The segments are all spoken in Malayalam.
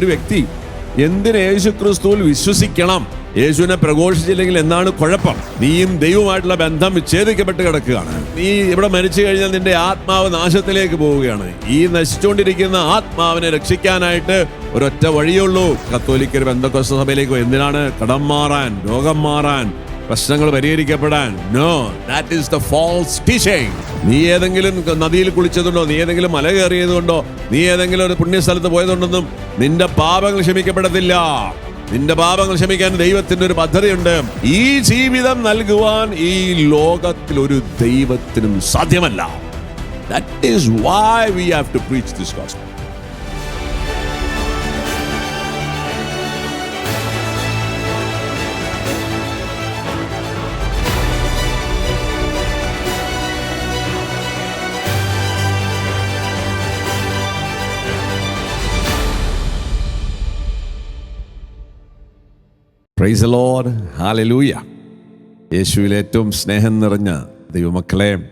ഒരു വ്യക്തി എന്തിന് യേശു ക്രിസ്തുവിൽ വിശ്വസിക്കണം? യേശുവിനെ പ്രഘോഷിച്ചില്ലെങ്കിൽ എന്താണ് കുഴപ്പം? നീയും ദൈവമായിട്ടുള്ള ബന്ധം വിച്ഛേദിക്കപ്പെട്ട് കിടക്കുകയാണ്. നീ ഇവിടെ മരിച്ചു കഴിഞ്ഞാൽ നിന്റെ ആത്മാവ് നാശത്തിലേക്ക് പോവുകയാണ്. ഈ നശിച്ചുകൊണ്ടിരിക്കുന്ന ആത്മാവിനെ രക്ഷിക്കാനായിട്ട് ഒരൊറ്റ വഴിയുള്ളൂ കത്തോലിക്കർ ബന്ധക്കോസ്ത സഭയിലേക്ക് എന്തിനാണ്? കടം മാറാൻ രോഗം മാറാൻ പ്രശ്നങ്ങൾ പരിഹരിക്കപ്പെടാൻ. No that is the false teaching നീ ഏതെങ്കിലും നദിയിൽ കുളിച്ചതുണ്ടോ? നീ ഏതെങ്കിലും മല കയറിയതുകൊണ്ടോ? നീ ഏതെങ്കിലും ഒരു പുണ്യസ്ഥലത്ത് പോയതുണ്ടെന്നും നിന്റെ പാപങ്ങൾ ക്ഷമിക്കപ്പെടത്തില്ല. നിന്റെ പാപങ്ങൾ ക്ഷമിക്കാൻ ദൈവത്തിന്റെ ഒരു പദ്ധതിയുണ്ട്. ഈ ജീവിതം നൽകുവാൻ ഈ ലോകത്തിൽ ഒരു ദൈവത്തിനും സാധ്യമല്ല. That is why we have to preach this gospel praise Lord hallelujah യേശുവിൽ ഏറ്റവും സ്നേഹം നിറഞ്ഞ ദൈവമക്കളെ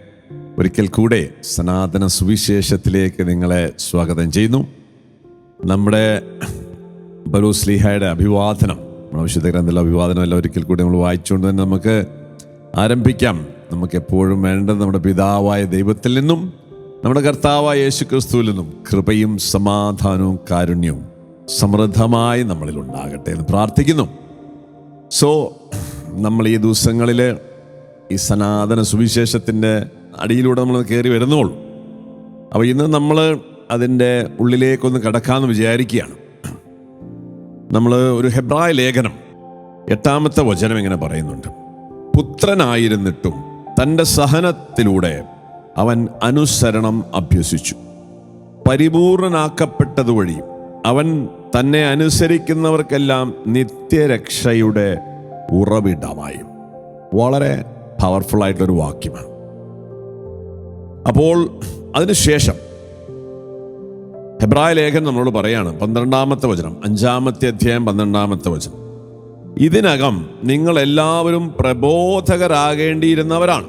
ഒരിക്കൽ കൂടെ സനാതന സുവിശേഷത്തിലേക്ക് നിങ്ങളെ സ്വാഗതം ചെയ്യുന്നു. നമ്മുടെ ബലൂസ്ലിഹയുടെ അഭിവാദനം നമ്മുടെ വിശുദ്ധ ഗ്രന്ഥത്തിലെ അഭിവാദനം എല്ലാം ഒരിക്കൽ കൂടി നമ്മൾ വായിച്ചുകൊണ്ട് തന്നെ നമുക്ക് ആരംഭിക്കാം. നമുക്ക് എപ്പോഴും വേണ്ടത് നമ്മുടെ പിതാവായ ദൈവത്തിൽ നിന്നും നമ്മുടെ കർത്താവായ യേശു ക്രിസ്തുവിൽ നിന്നും കൃപയും സമാധാനവും കാരുണ്യവും സമൃദ്ധമായി നമ്മളിൽ ഉണ്ടാകട്ടെ എന്ന് പ്രാർത്ഥിക്കുന്നു. സോ നമ്മൾ ഈ ദിവസങ്ങളിൽ ഈ സനാതന സുവിശേഷത്തിന്റെ അടിയിലൂടെ നമ്മൾ കയറി വരുന്നുള്ളൂ അപ്പോൾ ഇന്ന് നമ്മൾ അതിന്റെ ഉള്ളിലേക്കൊന്ന് കടക്കാമെന്ന് വിചാരിക്കുകയാണ്. നമ്മൾ ഒരു ഹെബ്രായ ലേഖനം എട്ടാമത്തെ വചനം ഇങ്ങനെ പറയുന്നുണ്ട്. പുത്രനായിരുന്നിട്ടും തന്റെ സഹനത്തിലൂടെ അവൻ അനുസരണം അഭ്യസിച്ചു. പരിപൂർണനാക്കപ്പെട്ടതുവഴി അവൻ തന്നെ അനുസരിക്കുന്നവർക്കെല്ലാം നിത്യരക്ഷയുടെ ഉറവിടമായി. വളരെ പവർഫുൾ ആയിട്ടൊരു വാക്യമാണ്. അപ്പോൾ അതിനുശേഷം ഹെബ്രായ ലേഖൻ നമ്മളോട് പറയാണ് പന്ത്രണ്ടാമത്തെ വചനം അഞ്ചാമത്തെ അധ്യായം പന്ത്രണ്ടാമത്തെ വചനം. ഇതിനകം നിങ്ങൾ എല്ലാവരും പ്രബോധകരാകേണ്ടിയിരുന്നവരാണ്.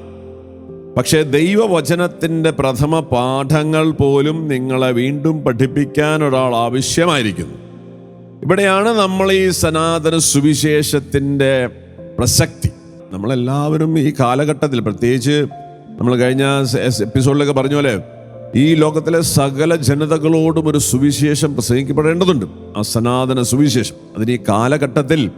പക്ഷേ ദൈവവചനത്തിന്റെ പ്രഥമ പാഠങ്ങൾ പോലും നിങ്ങളെ വീണ്ടും പഠിപ്പിക്കാൻ ഒരാൾ ആവശ്യമായിരിക്കുന്നു. ഇവിടെയാണ് നമ്മൾ ഈ സനാതന സുവിശേഷത്തിന്റെ പ്രസക്തി. നമ്മളെല്ലാവരും ഈ കാലഘട്ടത്തിൽ പ്രത്യേകിച്ച് നമ്മൾ കഴിഞ്ഞ എപ്പിസോഡിലൊക്കെ പറഞ്ഞ പോലെ ഈ ലോകത്തിലെ സകല ജനതകളോടും ഒരു സുവിശേഷം പ്രസംഗിക്കപ്പെടേണ്ടതുണ്ട്. ആ സനാതന സുവിശേഷം. അതിന് ഈ കാലഘട്ടത്തിൽ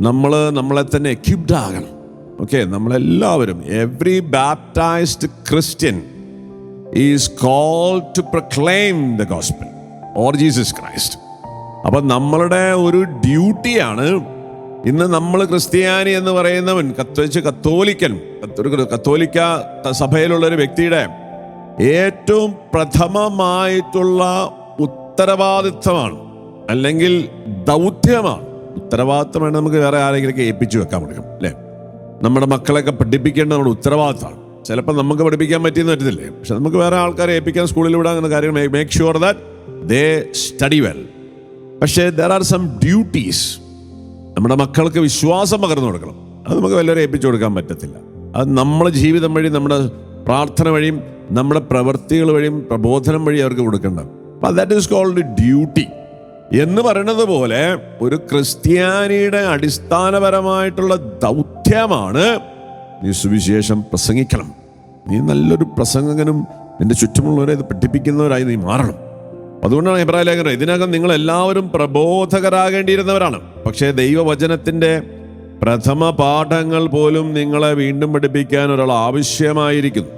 നമ്മൾ നമ്മളെ തന്നെ എക്യുപ്ഡ് ആകണം. ഓക്കെ നമ്മളെല്ലാവരും every baptised Christian is call to proclaim the gospel or Jesus Christ അപ്പൊ നമ്മളുടെ ഒരു ഡ്യൂട്ടിയാണ് ഇന്ന് നമ്മൾ ക്രിസ്ത്യാനി എന്ന് പറയുന്നവൻ കത്തോലിച്ച് കത്തോലിക്കൻ കത്തോലിക്ക സഭയിലുള്ള ഒരു വ്യക്തിയുടെ ഏറ്റവും പ്രഥമമായിട്ടുള്ള ഉത്തരവാദിത്വമാണ് അല്ലെങ്കിൽ ദൗത്യമാണ്. ഉത്തരവാദിത്തമാണ് നമുക്ക് വേറെ ആരെങ്കിലും ഏൽപ്പിച്ചു വെക്കാൻ പറ്റും അല്ലേ? നമ്മുടെ മക്കളെയൊക്കെ പഠിപ്പിക്കേണ്ടത് നമ്മുടെ ഉത്തരവാദിത്തമാണ് ചിലപ്പോൾ നമുക്ക് പഠിപ്പിക്കാൻ പറ്റിയെന്ന് പറ്റത്തില്ലേ? പക്ഷെ നമുക്ക് വേറെ ആൾക്കാരെ ഏൽപ്പിക്കാൻ സ്കൂളിൽ വിടാൻ അങ്ങനെ കാര്യങ്ങൾ make sure that they study well പക്ഷേ ദർ ആർ സം ഡ്യൂട്ടീസ് നമ്മുടെ മക്കൾക്ക് വിശ്വാസം പകർന്നു കൊടുക്കണം. അത് നമുക്ക് വല്ലവരെ ഏൽപ്പിച്ചു കൊടുക്കാൻ പറ്റത്തില്ല. അത് നമ്മുടെ ജീവിതം വഴി നമ്മുടെ പ്രാർത്ഥന വഴിയും നമ്മുടെ പ്രവൃത്തികൾ വഴിയും പ്രബോധനം വഴി അവർക്ക് കൊടുക്കേണ്ട. അപ്പം ദാറ്റ് ഈസ് കോൾഡ് ഡ്യൂട്ടി എന്ന് പറയുന്നത് പോലെ ഒരു ക്രിസ്ത്യാനിയുടെ അടിസ്ഥാനപരമായിട്ടുള്ള ദൗത്യമാണ് നീ സുവിശേഷം പ്രസംഗിക്കണം. നീ നല്ലൊരു പ്രസംഗകനും നിന്റെ ചുറ്റുമുള്ളവരെ ഇത് പഠിപ്പിക്കുന്നവരായി നീ മാറണം. അതുകൊണ്ടാണ് അഭിപ്രായ ലേഖനം ഇതിനകം നിങ്ങൾ എല്ലാവരും പ്രബോധകരാകേണ്ടിയിരുന്നവരാണ്. പക്ഷേ ദൈവവചനത്തിന്റെ പ്രഥമ പാഠങ്ങൾ പോലും നിങ്ങളെ വീണ്ടും പഠിപ്പിക്കാൻ ഒരാൾ ആവശ്യമായിരിക്കുന്നു.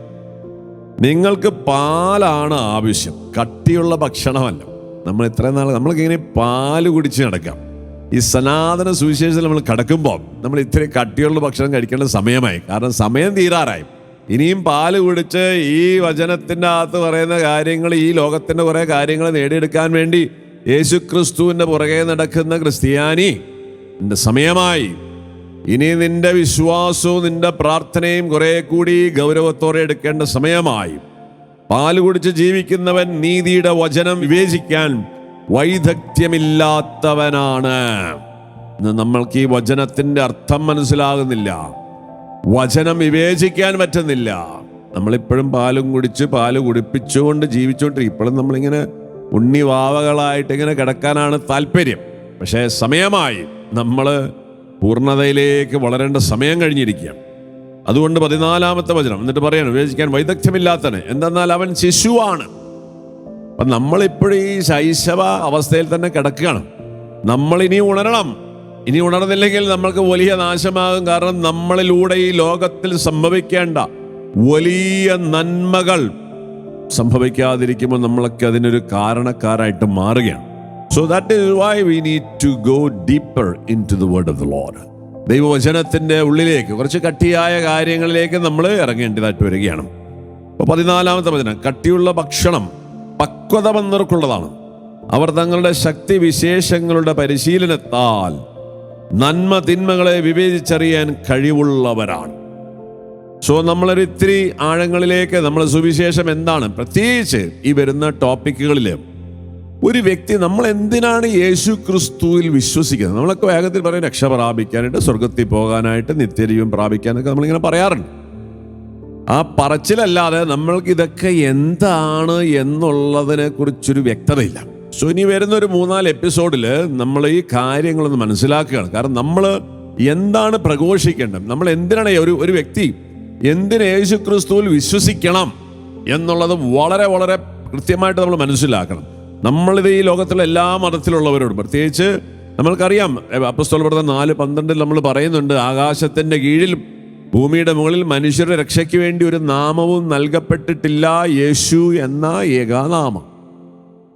നിങ്ങൾക്ക് പാലാണ് ആവശ്യം കട്ടിയുള്ള ഭക്ഷണമല്ല. നമ്മൾ ഇത്രയും നാൾ നമ്മൾക്ക് ഇങ്ങനെ പാൽ കുടിച്ച് നടക്കാം. ഈ സനാതന സുവിശേഷത്തിൽ നമ്മൾ കിടക്കുമ്പോൾ നമ്മൾ ഇത്രയും കട്ടിയുള്ള ഭക്ഷണം കഴിക്കേണ്ട സമയമായി. കാരണം സമയം തീരാറായി. ഇനിയും പാൽ കുടിച്ച് ഈ വചനത്തിന്റെ അകത്ത് പറയുന്ന കാര്യങ്ങൾ ഈ ലോകത്തിന്റെ കുറേ കാര്യങ്ങൾ നേടിയെടുക്കാൻ വേണ്ടി യേശു ക്രിസ്തുവിന്റെ പുറകെ നടക്കുന്ന ക്രിസ്ത്യാനി നിന്റെ സമയമായി. ഇനി നിന്റെ വിശ്വാസവും നിന്റെ പ്രാർത്ഥനയും കുറെ കൂടി ഗൗരവത്തോടെ എടുക്കേണ്ട സമയമായി. പാൽ കുടിച്ച് ജീവിക്കുന്നവൻ നീതിയുടെ വചനം വിവേചിക്കാൻ വൈദഗ്ധ്യമില്ലാത്തവനാണ്. നമ്മൾക്ക് ഈ വചനത്തിന്റെ അർത്ഥം മനസ്സിലാകുന്നില്ല. വചനം വിവേചിക്കാൻ പറ്റുന്നില്ല. നമ്മളിപ്പോഴും പാലും കുടിച്ച് പാൽ കുടിപ്പിച്ചുകൊണ്ട് ജീവിച്ചുകൊണ്ടിരിക്കും ഇപ്പോഴും നമ്മളിങ്ങനെ ഉണ്ണിവാവകളായിട്ട് ഇങ്ങനെ കിടക്കാനാണ് താല്പര്യം. പക്ഷേ സമയമായി നമ്മൾ പൂർണതയിലേക്ക് വളരേണ്ട സമയം കഴിഞ്ഞിരിക്കുകയാണ്. അതുകൊണ്ട് പതിനാലാമത്തെ വചനം എന്നിട്ട് പറയാണ് വിവേചിക്കാൻ വൈദഗ്ധ്യമില്ലാത്തനെ എന്തെന്നാൽ അവൻ ശിശുവാണ്. അപ്പം നമ്മളിപ്പോഴും ഈ ശൈശവ അവസ്ഥയിൽ തന്നെ കിടക്കുകയാണ്. നമ്മളിനി ഉണരണം. ഇനി ഉണർന്നില്ലെങ്കിൽ നമ്മൾക്ക് വലിയ നാശമാകും. കാരണം നമ്മളിലൂടെ ഈ ലോകത്തിൽ സംഭവിക്കേണ്ട വലിയ നന്മകൾ സംഭവിക്കാതിരിക്കുമ്പോൾ നമ്മളൊക്കെ അതിനൊരു കാരണക്കാരായിട്ട് മാറുകയാണ്. So that is why we need to go deeper into the word of the Lord ദൈവവചനത്തിന്റെ ഉള്ളിലേക്ക് കുറച്ച് കട്ടിയായ കാര്യങ്ങളിലേക്ക് നമ്മൾ ഇറങ്ങേണ്ടതായിട്ട് വരികയാണ്. അപ്പോൾ പതിനാലാമത്തെ വചനം കട്ടിയുള്ള ഭക്ഷണം പക്വത വന്നവർക്കുള്ളതാണ്. അവർ തങ്ങളുടെ ശക്തി വിശേഷങ്ങളുടെ പരിശീലനത്താൽ നന്മ തിന്മകളെ വിവേചിച്ചറിയാൻ കഴിവുള്ളവരാണ്. സോ നമ്മളൊരു ഇത്തിരി ആഴങ്ങളിലേക്ക് നമ്മൾ സുവിശേഷം എന്താണ്? പ്രത്യേകിച്ച് ഈ വരുന്ന ടോപ്പിക്കുകളിൽ ഒരു വ്യക്തി നമ്മൾ എന്തിനാണ് യേശു ക്രിസ്തുവിൽ വിശ്വസിക്കുന്നത്? നമ്മളൊക്കെ വേഗത്തിൽ പറയും രക്ഷ പ്രാപിക്കാനായിട്ട് സ്വർഗത്തിൽ പോകാനായിട്ട് നിത്യജീവൻ പ്രാപിക്കാനൊക്കെ നമ്മളിങ്ങനെ പറയാറുണ്ട്. ആ പറച്ചിലല്ലാതെ നമ്മൾക്ക് ഇതൊക്കെ എന്താണ് എന്നുള്ളതിനെ കുറിച്ചൊരു വ്യക്തതയില്ല. സോ ഇനി വരുന്ന ഒരു മൂന്നാൽ എപ്പിസോഡിൽ നമ്മൾ ഈ കാര്യങ്ങളൊന്ന് മനസ്സിലാക്കുകയാണ്. കാരണം നമ്മൾ എന്താണ് പ്രഘോഷിക്കേണ്ടത്? നമ്മൾ എന്തിനാണ് ഒരു ഒരു വ്യക്തി എന്തിന് യേശു ക്രിസ്തുവിൽ വിശ്വസിക്കണം എന്നുള്ളത് വളരെ വളരെ കൃത്യമായിട്ട് നമ്മൾ മനസ്സിലാക്കണം. നമ്മളിത് ഈ ലോകത്തിലെ എല്ലാ മതത്തിലുള്ളവരോടും പ്രത്യേകിച്ച് നമ്മൾക്കറിയാം അപ്പസ്തോൽപ്പെടുത്ത നാല് പന്ത്രണ്ടിൽ നമ്മൾ പറയുന്നുണ്ട് ആകാശത്തിന്റെ കീഴിൽ ഭൂമിയുടെ മുകളിൽ മനുഷ്യരുടെ രക്ഷയ്ക്ക് വേണ്ടി ഒരു നാമവും നൽകപ്പെട്ടിട്ടില്ല യേശു എന്ന ഏകാനാമം.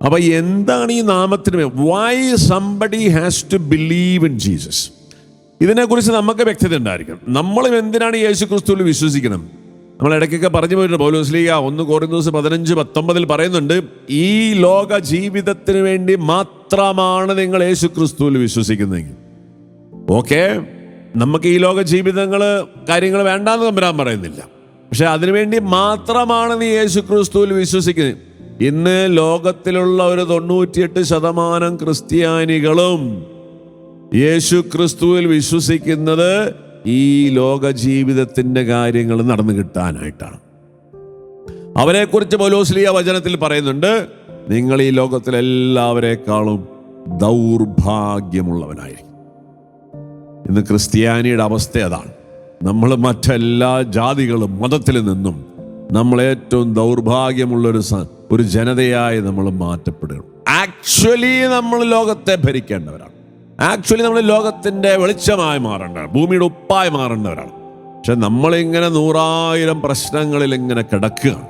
അപ്പൊ എന്താണ് ഈ നാമത്തിന് why somebody has to believe in Jesus ഇതിനെക്കുറിച്ച് നമുക്ക് വ്യക്തത ഉണ്ടായിരിക്കണം. നമ്മളും എന്തിനാണ് യേശു ക്രിസ്തുവിൽ വിശ്വസിക്കണം? നമ്മൾ ഇടയ്ക്കൊക്കെ പറഞ്ഞു പോയിട്ടുണ്ട്. പൗലോസ്ലീഗ ഒന്ന് കോറിന്തോസ് പതിനഞ്ച് പത്തൊമ്പതിൽ പറയുന്നുണ്ട് ഈ ലോക ജീവിതത്തിന് വേണ്ടി മാത്രമാണ് നിങ്ങൾ യേശു ക്രിസ്തുവിൽ വിശ്വസിക്കുന്നതെങ്കിൽ. ഓക്കെ നമുക്ക് ഈ ലോക ജീവിതങ്ങൾ കാര്യങ്ങൾ വേണ്ടാന്ന് തമ്പരാൻ പറയുന്നില്ല. പക്ഷെ അതിനുവേണ്ടി മാത്രമാണ് നീ യേശു ക്രിസ്തുവിൽ വിശ്വസിക്കുന്നത്. ഇന്ന് ലോകത്തിലുള്ള ഒരു തൊണ്ണൂറ്റിയെട്ട് ശതമാനം ക്രിസ്ത്യാനികളും യേശു ക്രിസ്തുവിൽ വിശ്വസിക്കുന്നത് ഈ ലോക ജീവിതത്തിന്റെ കാര്യങ്ങൾ നടന്നു കിട്ടാനായിട്ടാണ്. അവരെക്കുറിച്ച് പൗലോസ്ലിയ വചനത്തിൽ പറയുന്നുണ്ട് നിങ്ങൾ ഈ ലോകത്തിലെല്ലാവരെക്കാളും ദൗർഭാഗ്യമുള്ളവനായിരിക്കും. ഇന്ന് ക്രിസ്ത്യാനിയുടെ അവസ്ഥ അതാണ്. നമ്മൾ മറ്റെല്ലാ ജാതികളും മതത്തിൽ നിന്നും നമ്മൾ ഏറ്റവും ദൗർഭാഗ്യമുള്ളൊരു ഒരു ജനതയായി നമ്മൾ മാറ്റപ്പെടുകയാണ്. ആക്ച്വലി നമ്മൾ ലോകത്തെ ഭരിക്കേണ്ടവരാണ്. ആക്ച്വലി നമ്മൾ ലോകത്തിന്റെ വെളിച്ചമായി മാറേണ്ടവരാണ്. ഭൂമിയുടെ ഉപ്പായി മാറേണ്ടവരാണ്. പക്ഷെ നമ്മളിങ്ങനെ നൂറായിരം പ്രശ്നങ്ങളിൽ ഇങ്ങനെ കിടക്കുക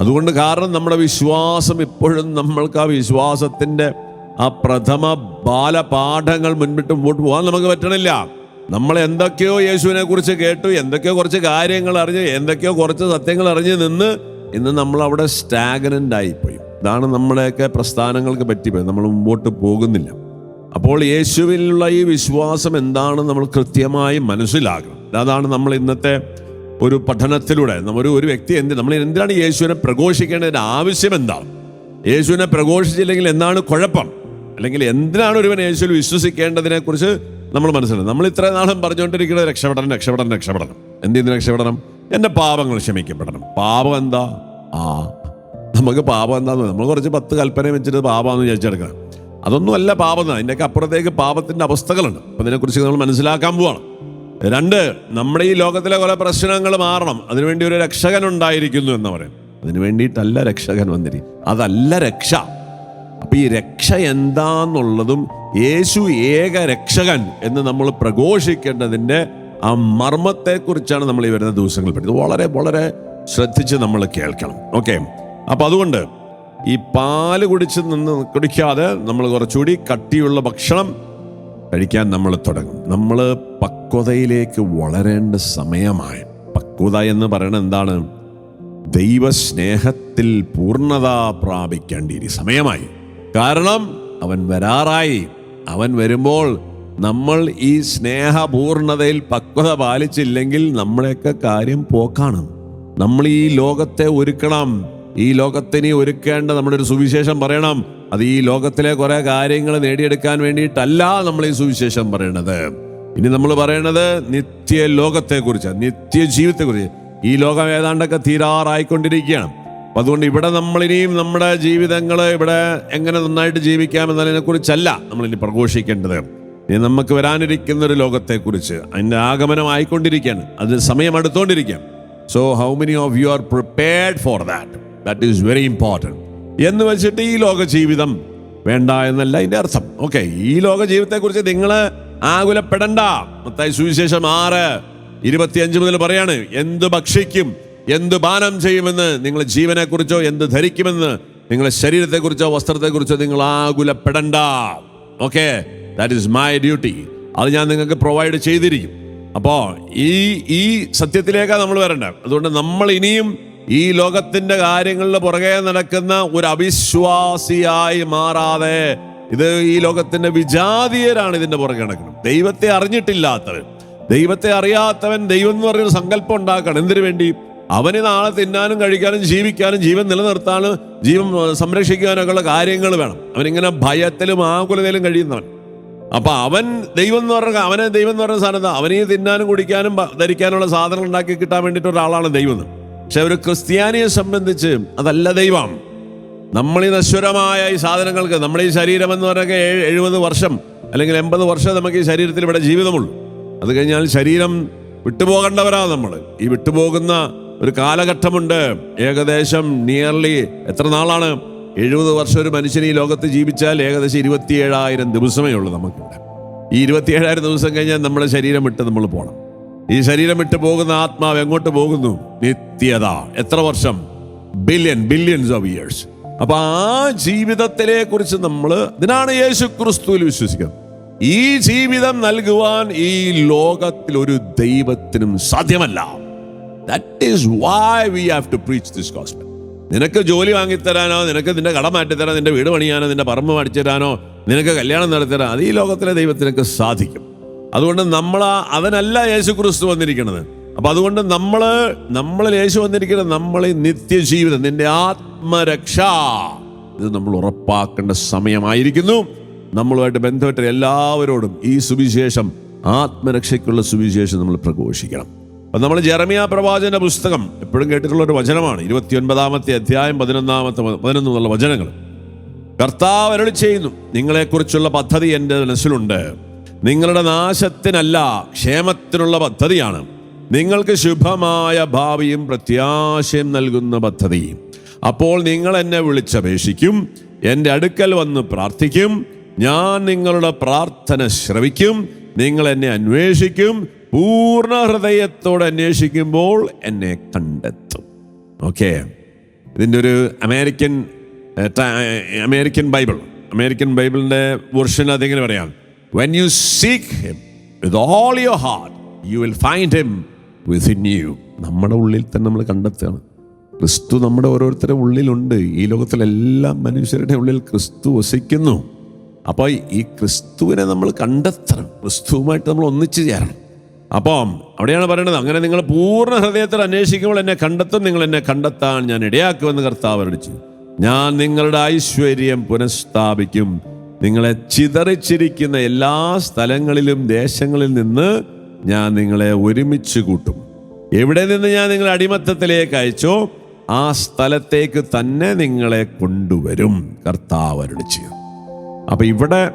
അതുകൊണ്ട് കാരണം നമ്മുടെ വിശ്വാസം ഇപ്പോഴും നമ്മൾക്ക് ആ വിശ്വാസത്തിന്റെ ആ പ്രഥമ ബാലപാഠങ്ങൾ മുൻപിട്ട് മുമ്പോട്ട് പോകാൻ നമുക്ക് പറ്റണില്ല. നമ്മൾ എന്തൊക്കെയോ യേശുവിനെ കുറിച്ച് കേട്ടു എന്തൊക്കെയോ കുറച്ച് കാര്യങ്ങൾ അറിഞ്ഞ് എന്തൊക്കെയോ കുറച്ച് സത്യങ്ങൾ അറിഞ്ഞ് നിന്ന് ഇന്ന് നമ്മൾ അവിടെ സ്റ്റാഗനന്റ് ആയിപ്പോയി. ഇതാണ് നമ്മുടെയൊക്കെ പ്രസ്ഥാനങ്ങൾക്ക് പറ്റിപ്പോയി നമ്മൾ മുമ്പോട്ട് പോകുന്നില്ല. അപ്പോൾ യേശുവിലുള്ള ഈ വിശ്വാസം എന്താണ് നമ്മൾ കൃത്യമായി മനസ്സിലാക്കണം. അതാണ് നമ്മൾ ഇന്നത്തെ ഒരു പഠനത്തിലൂടെ. ഒരു ഒരു വ്യക്തി എന്ത് നമ്മൾ എന്തിനാണ് യേശുവിനെ പ്രഘോഷിക്കേണ്ടതിന്റെ ആവശ്യം എന്താണ്? യേശുവിനെ പ്രഘോഷിച്ചില്ലെങ്കിൽ എന്താണ് കുഴപ്പം? അല്ലെങ്കിൽ എന്തിനാണ് ഒരുവൻ യേശുവിൽ വിശ്വസിക്കേണ്ടതിനെ കുറിച്ച് നമ്മൾ മനസ്സിലാക്കണം. നമ്മൾ ഇത്ര നാളും പറഞ്ഞുകൊണ്ടിരിക്കുന്നത് രക്ഷപ്പെടണം രക്ഷപ്പെടണം രക്ഷപ്പെടണം. എന്തിന് രക്ഷപ്പെടണം? എന്റെ പാപങ്ങൾ ക്ഷമിക്കപ്പെടണം. പാപം എന്താ? ആ നമുക്ക് പാപം എന്താന്ന് നമ്മൾ കുറച്ച് പത്ത് കൽപ്പന വെച്ചിട്ട് പാപമാണെന്ന് വിചാരിച്ചെടുക്കണം. അതൊന്നുമല്ല പാപം അതിന്റെയൊക്കെ അപ്പുറത്തേക്ക് പാപത്തിന്റെ അവസ്ഥകളുണ്ട്. അപ്പം ഇതിനെക്കുറിച്ച് നമ്മൾ മനസ്സിലാക്കാൻ പോവാണ്. രണ്ട് നമ്മുടെ ഈ ലോകത്തിലെ കുറേ പ്രശ്നങ്ങൾ മാറണം. അതിനുവേണ്ടി ഒരു രക്ഷകൻ ഉണ്ടായിരിക്കുന്നു എന്ന് പറയും. അതിനു വേണ്ടിയിട്ടല്ല രക്ഷകൻ വന്നിരിക്കും അതല്ല രക്ഷ. അപ്പം ഈ രക്ഷ എന്താന്നുള്ളതും യേശു ഏക രക്ഷകൻ എന്ന് നമ്മൾ പ്രഘോഷിക്കേണ്ടതിന്റെ ആ മർമ്മത്തെക്കുറിച്ചാണ് നമ്മൾ ഈ വരുന്ന ദിവസങ്ങൾ പഠിക്കുന്നത്. വളരെ വളരെ ശ്രദ്ധിച്ച് നമ്മൾ കേൾക്കണം. ഓക്കെ അപ്പൊ അതുകൊണ്ട് ഈ പാൽ കുടിച്ച് നിന്ന് കുടിക്കാതെ നമ്മൾ കുറച്ചുകൂടി കട്ടിയുള്ള ഭക്ഷണം കഴിക്കാൻ നമ്മൾ തുടങ്ങും. നമ്മൾ പക്വതയിലേക്ക് വളരേണ്ട സമയമായി. പക്വത എന്ന് പറയുന്നത് എന്താണ്? ദൈവസ്നേഹത്തിൽ പൂർണത പ്രാപിക്കേണ്ടി സമയമായി. കാരണം അവൻ വരാറായി. അവൻ വരുമ്പോൾ നമ്മൾ ഈ സ്നേഹപൂർണതയിൽ പക്വത പാലിച്ചില്ലെങ്കിൽ നമ്മളെയൊക്കെ കാര്യം പോക്കാണ്. നമ്മൾ ഈ ലോകത്തെ ഒരുക്കണം. ഈ ലോകത്തിനെ ഒരുക്കേണ്ട നമ്മുടെ ഒരു സുവിശേഷം പറയണം. അത് ഈ ലോകത്തിലെ കുറെ കാര്യങ്ങൾ നേടിയെടുക്കാൻ വേണ്ടിയിട്ടല്ല നമ്മൾ ഈ സുവിശേഷം പറയണത്. ഇനി നമ്മൾ പറയണത് നിത്യ ലോകത്തെ കുറിച്ച് നിത്യ ജീവിതത്തെ കുറിച്ച് ഈ ലോകം ഏതാണ്ടൊക്കെ തീരാറായിക്കൊണ്ടിരിക്കുകയാണ്. അപ്പം അതുകൊണ്ട് ഇവിടെ നമ്മളിനിയും നമ്മുടെ ജീവിതങ്ങൾ ഇവിടെ എങ്ങനെ നന്നായിട്ട് ജീവിക്കാം എന്നതിനെക്കുറിച്ചല്ല നമ്മളിനി പ്രഘോഷിക്കേണ്ടത്. ഇനി നമുക്ക് വരാനിരിക്കുന്ന ഒരു ലോകത്തെക്കുറിച്ച് അതിന്റെ ആഗമനമായിക്കൊണ്ടിരിക്കുകയാണ് അതിന് സമയം അടുത്തോണ്ടിരിക്കുകയാണ്. So how many of you are prepared for that that is very important എന്ന് വെച്ചിട്ട് ഈ ലോക ജീവിതം വേണ്ട എന്നല്ല അതിന്റെ അർത്ഥം. ഓക്കെ ഈ ലോക ജീവിതത്തെക്കുറിച്ച് നിങ്ങൾ ആകുലപ്പെടണ്ട. മത്തായി സുവിശേഷം ആറ് ഇരുപത്തിയഞ്ച് മുതൽ പറയാണ് എന്ത് ഭക്ഷിക്കും എന്ത് പാനം ചെയ്യുമെന്ന് നിങ്ങൾ ജീവനെക്കുറിച്ചോ എന്ത് ധരിക്കുമെന്ന് നിങ്ങളെ ശരീരത്തെക്കുറിച്ചോ വസ്ത്രത്തെക്കുറിച്ചോ നിങ്ങൾ ആകുലപ്പെടണ്ട. Okay that is my duty അത് ഞാൻ നിങ്ങൾക്ക് പ്രൊവൈഡ് ചെയ്തിരിക്കും. അപ്പോൾ ഈ ഈ സത്യത്തിലേക്കാണ് നമ്മൾ വരേണ്ടത്. അതുകൊണ്ട് നമ്മൾ ഇനിയും ഈ ലോകത്തിന്റെ കാര്യങ്ങളിൽ പുറകെ നടക്കുന്ന ഒരു അവിശ്വാസിയായി മാറാതെ ഇത് ഈ ലോകത്തിന്റെ വിജാതീയരാണ് ഇതിന്റെ പുറകെ നടക്കുന്നത്. ദൈവത്തെ അറിഞ്ഞിട്ടില്ലാത്തവൻ ദൈവത്തെ അറിയാത്തവൻ ദൈവം എന്ന് പറഞ്ഞൊരു സങ്കല്പം ഉണ്ടാക്കണം. എന്തിനു വേണ്ടി? അവന് നാളെ തിന്നാനും കഴിക്കാനും ജീവിക്കാനും ജീവൻ നിലനിർത്താനും ജീവൻ സംരക്ഷിക്കാനൊക്കെ ഉള്ള കാര്യങ്ങൾ വേണം. അവനിങ്ങനെ ഭയത്തിലും ആകുലതയിലും കഴിയുന്നവൻ. അപ്പൊ അവൻ ദൈവം എന്ന് പറഞ്ഞ അവനെ ദൈവം എന്ന് പറഞ്ഞ സാധനം അവനെ തിന്നാനും കുടിക്കാനും ധരിക്കാനുള്ള സാധനങ്ങൾ ഉണ്ടാക്കി കിട്ടാൻ വേണ്ടിയിട്ട് ഒരാളാണ് ദൈവം. പക്ഷെ ഒരു ക്രിസ്ത്യാനിയെ സംബന്ധിച്ച് അതല്ല ദൈവം. നമ്മൾ ഈ നശ്വരമായ ഈ സാധനങ്ങൾക്ക് നമ്മുടെ ഈ ശരീരം എന്ന് പറഞ്ഞാൽ എഴുപത് വർഷം അല്ലെങ്കിൽ എൺപത് വർഷം നമുക്ക് ഈ ശരീരത്തിൽ ഇവിടെ ജീവിതമുള്ളൂ. അത് കഴിഞ്ഞാൽ ശരീരം വിട്ടുപോകേണ്ടവരാ നമ്മൾ. ഈ വിട്ടുപോകുന്ന ഒരു കാലഘട്ടമുണ്ട്. ഏകദേശം നിയർലി എത്ര നാളാണ്? എഴുപത് വർഷം ഒരു മനുഷ്യൻ ഈ ലോകത്ത് ജീവിച്ചാൽ ഏകദേശം ഇരുപത്തിയേഴായിരം ദിവസമേ ഉള്ളൂ നമുക്കിവിടെ. ഈ ഇരുപത്തിയേഴായിരം ദിവസം കഴിഞ്ഞാൽ നമ്മുടെ ശരീരം വിട്ട് നമ്മൾ പോകണം ഈ ശരീരം വിട്ട് പോകുന്ന ആത്മാവ് എങ്ങോട്ട് പോകുന്നു? നിത്യത. എത്ര വർഷം? ബില്യൺ ബില്യൺസ് ഓഫ് ഇയേഴ്സ് അപ്പൊ ആ ജീവിതത്തിലെ കുറിച്ച് നമ്മൾ ഇതിനാണ് യേശു ക്രിസ്തുവിൽ വിശ്വസിക്കുന്നത്. ഈ ജീവിതം നൽകുവാൻ ഈ ലോകത്തിൽ ഒരു ദൈവത്തിനും സാധ്യമല്ല. That is why we have to preach this gospel നിനക്ക് ജോലി വാങ്ങിത്തരാനോ നിനക്ക് നിന്റെ കട മാറ്റിത്തരാനോ നിന്റെ വീട് പണിയാനോ നിന്റെ പറമ്പ് തരാനോ നിനക്ക് കല്യാണം നടത്തരാൻ അത് ഈ ലോകത്തിലെ ദൈവത്തിനൊക്കെ സാധിക്കും. അതുകൊണ്ട് നമ്മൾ അവനല്ല യേശു ക്രിസ്തു വന്നിരിക്കുന്നത്. അപ്പൊ അതുകൊണ്ട് നമ്മൾ നമ്മളിൽ യേശു വന്നിരിക്കുന്നത് നമ്മളെ നിത്യജീവിതം നിന്റെ ആത്മരക്ഷ. ഇത് നമ്മൾ ഉറപ്പാക്കേണ്ട സമയമായിരിക്കുന്നു. നമ്മളുമായിട്ട് ബന്ധപ്പെട്ട എല്ലാവരോടും ഈ സുവിശേഷം ആത്മരക്ഷയ്ക്കുള്ള സുവിശേഷം നമ്മൾ പ്രഘോഷിക്കണം. അപ്പൊ നമ്മൾ ജെറമിയ പ്രവാചന്റെ പുസ്തകം. എപ്പോഴും കേട്ടിട്ടുള്ള ഒരു വചനമാണ്. ഇരുപത്തിയൊൻപതാമത്തെ അധ്യായം പതിനൊന്നാമത്തെ പതിനൊന്ന് എന്നുള്ള വചനങ്ങൾ. കർത്താവ് അരളി ചെയ്യുന്നു നിങ്ങളെക്കുറിച്ചുള്ള പദ്ധതി എന്റെ മനസ്സിലുണ്ട്. നിങ്ങളുടെ നാശത്തിനല്ല ക്ഷേമത്തിനുള്ള പദ്ധതിയാണ്. നിങ്ങൾക്ക് ശുഭമായ ഭാവിയും പ്രത്യാശയും നൽകുന്ന പദ്ധതി. അപ്പോൾ നിങ്ങൾ എന്നെ വിളിച്ചപേക്ഷിക്കും എന്റെ അടുക്കൽ വന്ന് പ്രാർത്ഥിക്കും. ഞാൻ നിങ്ങളുടെ പ്രാർത്ഥന ശ്രവിക്കും നിങ്ങൾ എന്നെ അന്വേഷിക്കും. പൂർണ ഹൃദയത്തോടെ അന്വേഷിക്കുമ്പോൾ എന്നെ കണ്ടെത്തും. ഓക്കെ ഇതിന്റെ ഒരു അമേരിക്കൻ അമേരിക്കൻ ബൈബിൾ. അമേരിക്കൻ ബൈബിളിന്റെ വെർഷൻ അതിങ്ങനെ പറയാം? When you seek him with all your heart you will find him within you നമ്മുടെ ഉള്ളിൽ തന്നെ നമ്മൾ കണ്ടെത്തുകയാണ്. ക്രിസ്തു നമ്മുടെ ഓരോരുത്തരുടെ ഉള്ളിലുണ്ട്. ഈ ലോകത്തിലെല്ലാ മനുഷ്യരുടെ ഉള്ളിൽ ക്രിസ്തു വസിക്കുന്നു. അപ്പോൾ ഈ ക്രിസ്തുവിനെ നമ്മൾ കണ്ടെത്തണം. ക്രിസ്തുവുമായിട്ട് നമ്മൾ ഒന്നിച്ചു ചേരണം. അപ്പം അവിടെയാണ് പറയുന്നത് അങ്ങനെ നിങ്ങൾ പൂർണ ഹൃദയത്തിൽ അന്വേഷിക്കുമ്പോൾ എന്നെ കണ്ടെത്തും നിങ്ങൾ എന്നെ കണ്ടെത്താൻ ഞാൻ ഇടയാക്കുമെന്ന് കർത്താവ് അടിച്ചു ഞാൻ നിങ്ങളുടെ ഐശ്വര്യം പുനഃസ്ഥാപിക്കും. നിങ്ങളെ ചിതറിച്ചിരിക്കുന്ന എല്ലാ സ്ഥലങ്ങളിലും ദേശങ്ങളിൽ നിന്ന് ഞാൻ നിങ്ങളെ ഒരുമിച്ച് കൂട്ടും. എവിടെ നിന്ന് ഞാൻ നിങ്ങളെ അടിമത്തത്തിലേക്ക് അയച്ചോ ആ സ്ഥലത്തേക്ക് തന്നെ നിങ്ങളെ കൊണ്ടുവരും കർത്താവ് അരുളിച്ച് അപ്പൊ ഇവിടെ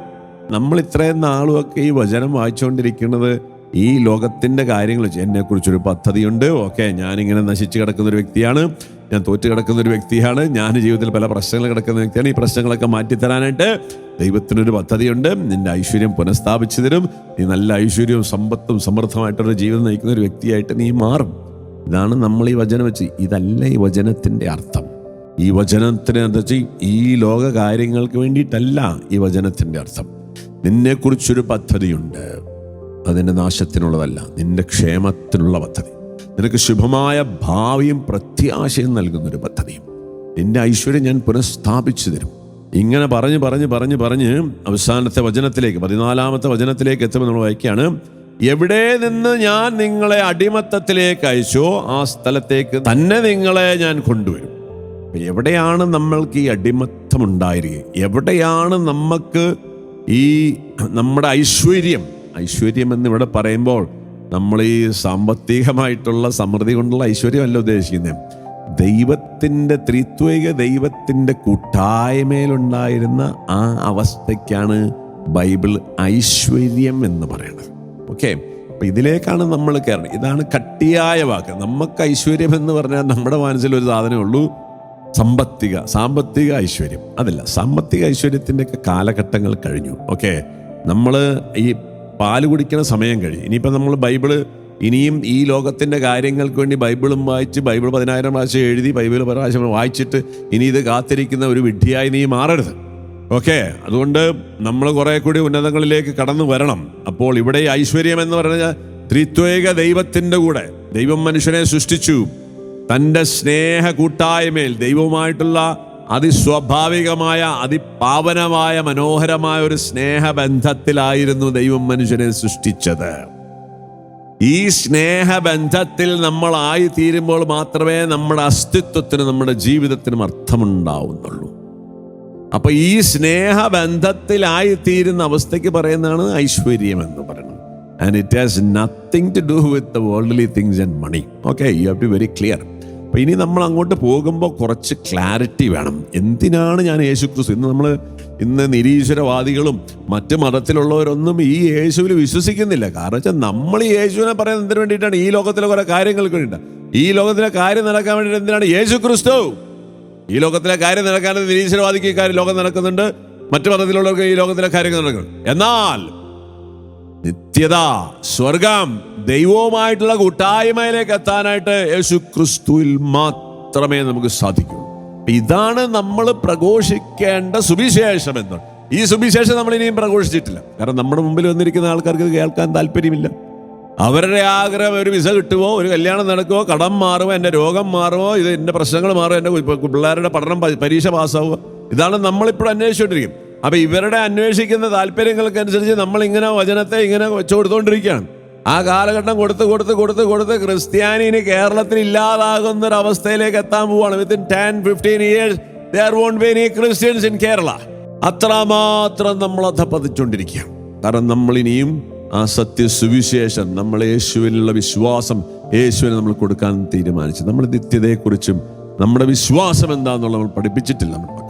നമ്മൾ ഇത്രയും നാളുമൊക്കെ ഈ വചനം വായിച്ചുകൊണ്ടിരിക്കുന്നത് ഈ ലോകത്തിന്റെ കാര്യങ്ങൾ എന്നെക്കുറിച്ചൊരു പദ്ധതിയുണ്ട്. ഓക്കെ ഞാനിങ്ങനെ നശിച്ചു കിടക്കുന്ന ഒരു വ്യക്തിയാണ്. ഞാൻ തോറ്റ് കിടക്കുന്ന ഒരു വ്യക്തിയാണ്. ഞാൻ ജീവിതത്തിൽ പല പ്രശ്നങ്ങൾ കിടക്കുന്ന വ്യക്തിയാണ്. ഈ പ്രശ്നങ്ങളൊക്കെ മാറ്റിത്തരാനായിട്ട് ദൈവത്തിനൊരു പദ്ധതിയുണ്ട്. നിന്റെ ഐശ്വര്യം പുനഃസ്ഥാപിച്ചു തരും. നീ നല്ല ഐശ്വര്യവും സമ്പത്തും സമൃദ്ധമായിട്ടൊരു ജീവിതം നയിക്കുന്ന ഒരു വ്യക്തിയായിട്ട് നീ മാറും. ഇതാണ് നമ്മൾ ഈ വചനം വെച്ച്. ഇതല്ല ഈ വചനത്തിന്റെ അർത്ഥം. ഈ വചനത്തിന് എന്താ വെച്ചാൽ ഈ ലോക കാര്യങ്ങൾക്ക് വേണ്ടിയിട്ടല്ല ഈ വചനത്തിന്റെ അർത്ഥം. നിന്നെക്കുറിച്ചൊരു പദ്ധതിയുണ്ട്. അതിന്റെ നാശത്തിനുള്ളതല്ല നിന്റെ ക്ഷേമത്തിനുള്ള പദ്ധതി. നിനക്ക് ശുഭമായ ഭാവിയും പ്രത്യാശയും നൽകുന്നൊരു പദ്ധതിയും. നിന്റെ ഐശ്വര്യം ഞാൻ പുനഃസ്ഥാപിച്ചു തരും. ഇങ്ങനെ പറഞ്ഞ് പറഞ്ഞ് പറഞ്ഞ് പറഞ്ഞ് അവസാനത്തെ വചനത്തിലേക്ക് പതിനാലാമത്തെ വചനത്തിലേക്ക് എത്തുമ്പോൾ നമ്മൾ വായിക്കുകയാണ് എവിടെ നിന്ന് ഞാൻ നിങ്ങളെ അടിമത്തത്തിലേക്ക് അയച്ചോ ആ സ്ഥലത്തേക്ക് തന്നെ നിങ്ങളെ ഞാൻ കൊണ്ടുവരും. എവിടെയാണ് നമ്മൾക്ക് ഈ അടിമത്തം ഉണ്ടായിരിക്കുക എവിടെയാണ് നമുക്ക് ഈ നമ്മുടെ ഐശ്വര്യം ഐശ്വര്യം എന്ന് ഇവിടെ പറയുമ്പോൾ നമ്മൾ ഈ സാമ്പത്തികമായിട്ടുള്ള സമൃദ്ധി കൊണ്ടുള്ള ഐശ്വര്യമല്ല ഉദ്ദേശിക്കുന്നത്. ദൈവത്തിന്റെ ത്രിത്വിക ദൈവത്തിന്റെ കൂട്ടായ്മയിലുണ്ടായിരുന്ന ആ അവസ്ഥയ്ക്കാണ് ബൈബിൾ ഐശ്വര്യം എന്ന് പറയുന്നത്. ഓക്കെ? അപ്പം ഇതിലേക്കാണ് നമ്മൾ കയറുന്നത് ഇതാണ് കട്ടിയായ വാക്ക്. നമുക്ക് ഐശ്വര്യം എന്ന് പറഞ്ഞാൽ നമ്മുടെ മനസ്സിൽ ഒരു സാധനമേ ഉള്ളൂ. സമ്പത്തിക സാമ്പത്തിക ഐശ്വര്യം. അതല്ല സാമ്പത്തിക ഐശ്വര്യത്തിന്റെയൊക്കെ കാലഘട്ടങ്ങൾ കഴിഞ്ഞു. ഓക്കെ? നമ്മൾ ഈ പാൽ കുടിക്കുന്ന സമയം കഴിഞ്ഞു. ഇനിയിപ്പോൾ നമ്മൾ ബൈബിൾ ഇനിയും ഈ ലോകത്തിന്റെ കാര്യങ്ങൾക്ക് വേണ്ടി ബൈബിളും വായിച്ച് ബൈബിൾ പതിനായിരം പ്രാവശ്യം എഴുതി ബൈബിൾ പ്രാവശ്യം വായിച്ചിട്ട് ഇനി ഇത് കാത്തിരിക്കുന്ന ഒരു വിഡ്ഢിയായി നീ മാറരുത്. ഓക്കെ? അതുകൊണ്ട് നമ്മൾ കുറേ കൂടി ഉന്നതങ്ങളിലേക്ക് കടന്നു വരണം. അപ്പോൾ ഇവിടെ ഐശ്വര്യം എന്ന് പറഞ്ഞാൽ ത്രിത്വേക ദൈവത്തിന്റെ കൂടെ ദൈവം മനുഷ്യനെ സൃഷ്ടിച്ചു. തന്റെ സ്നേഹ കൂട്ടായ്മയിൽ ദൈവവുമായിട്ടുള്ള അതിസ്വാഭാവികമായ അതിപാവനമായ മനോഹരമായ ഒരു സ്നേഹബന്ധത്തിലായിരുന്നു ദൈവം മനുഷ്യനെ സൃഷ്ടിച്ചത്. ഈ സ്നേഹബന്ധത്തിൽ നമ്മളായി തീരുമ്പോൾ മാത്രമേ നമ്മുടെ അസ്തിത്വത്തിന് നമ്മുടെ ജീവിതത്തിനും അർത്ഥമുണ്ടാവുന്നുള്ളൂ. അപ്പൊ ഈ സ്നേഹബന്ധത്തിലായി തീരുന്ന അവസ്ഥയ്ക്ക് പറയുന്നതാണ് ഐശ്വര്യം എന്ന് പറയുന്നത്. And it has nothing to do with the worldly things and money okay you have to very clear അപ്പൊ ഇനി നമ്മൾ അങ്ങോട്ട് പോകുമ്പോൾ കുറച്ച് ക്ലാരിറ്റി വേണം. എന്തിനാണ് ഞാൻ യേശു ക്രിസ്തു ഇന്ന് നമ്മൾ ഇന്ന് നിരീശ്വരവാദികളും മറ്റ് മതത്തിലുള്ളവരൊന്നും ഈ യേശുവിൽ വിശ്വസിക്കുന്നില്ല. കാരണം വെച്ചാൽ നമ്മൾ ഈ യേശുവിനെ പറയുന്നത് എന്തിനു വേണ്ടിയിട്ടാണ്? ഈ ലോകത്തിലെ കുറെ കാര്യങ്ങൾക്ക് വേണ്ടിയിട്ടാണ് ഈ ലോകത്തിലെ കാര്യം നടക്കാൻ വേണ്ടിയിട്ട് എന്തിനാണ് യേശു ക്രിസ്തു ഈ ലോകത്തിലെ കാര്യം നടക്കാൻ നിരീശ്വരവാദിക്ക് ഈ കാര്യം ലോകം നടക്കുന്നുണ്ട്. മറ്റു മതത്തിലുള്ളവർക്ക് ഈ ലോകത്തിലെ കാര്യങ്ങൾ നടക്കുന്നു എന്നാൽ നിത്യത സ്വർഗം ദൈവവുമായിട്ടുള്ള കൂട്ടായ്മയിലേക്ക് എത്താനായിട്ട് യേശു ക്രിസ്തുവിൽ മാത്രമേ നമുക്ക് സാധിക്കൂ. ഇതാണ് നമ്മൾ പ്രഘോഷിക്കേണ്ട സുവിശേഷം എന്ന് ഈ സുവിശേഷം നമ്മൾ ഇനിയും പ്രഘോഷിച്ചിട്ടില്ല. കാരണം നമ്മുടെ മുമ്പിൽ വന്നിരിക്കുന്ന ആൾക്കാർക്ക് കേൾക്കാൻ താല്പര്യമില്ല. അവരുടെ ആഗ്രഹം ഒരു വിസ കിട്ടുമോ ഒരു കല്യാണം നടക്കുമോ കടം മാറുമോ എന്റെ രോഗം മാറുമോ ഇത് എന്റെ പ്രശ്നങ്ങൾ മാറുമോ എന്റെ പിള്ളേരുടെ പഠനം പരീക്ഷ പാസ്സാവുക ഇതാണ് നമ്മളിപ്പോൾ അന്വേഷിച്ചുകൊണ്ടിരിക്കും അപ്പൊ ഇവരുടെ അന്വേഷിക്കുന്ന താല്പര്യങ്ങൾക്കനുസരിച്ച് നമ്മൾ ഇങ്ങനെ വചനത്തെ ഇങ്ങനെ വെച്ചു ആ കാലഘട്ടം കൊടുത്ത് കൊടുത്ത് കൊടുത്ത് കൊടുത്ത് ക്രിസ്ത്യാനിന് കേരളത്തിൽ ഇല്ലാതാകുന്ന ഒരു അവസ്ഥയിലേക്ക് എത്താൻ പോവാണ്. Within ten fifteen years won't be any Christians in Kerala അത്രമാത്രം നമ്മൾ അധപ്പതിച്ചുകൊണ്ടിരിക്കുകയാണ് കാരണം നമ്മൾ ഇനിയും ആ സത്യ സുവിശേഷം നമ്മൾ യേശുവിനുള്ള വിശ്വാസം യേശുവിനെ നമ്മൾ കൊടുക്കാൻ തീരുമാനിച്ചു. നമ്മൾ നിത്യതയെക്കുറിച്ചും നമ്മുടെ വിശ്വാസം എന്താണെന്നുള്ള നമ്മൾ പഠിപ്പിച്ചിട്ടില്ല. നമ്മുടെ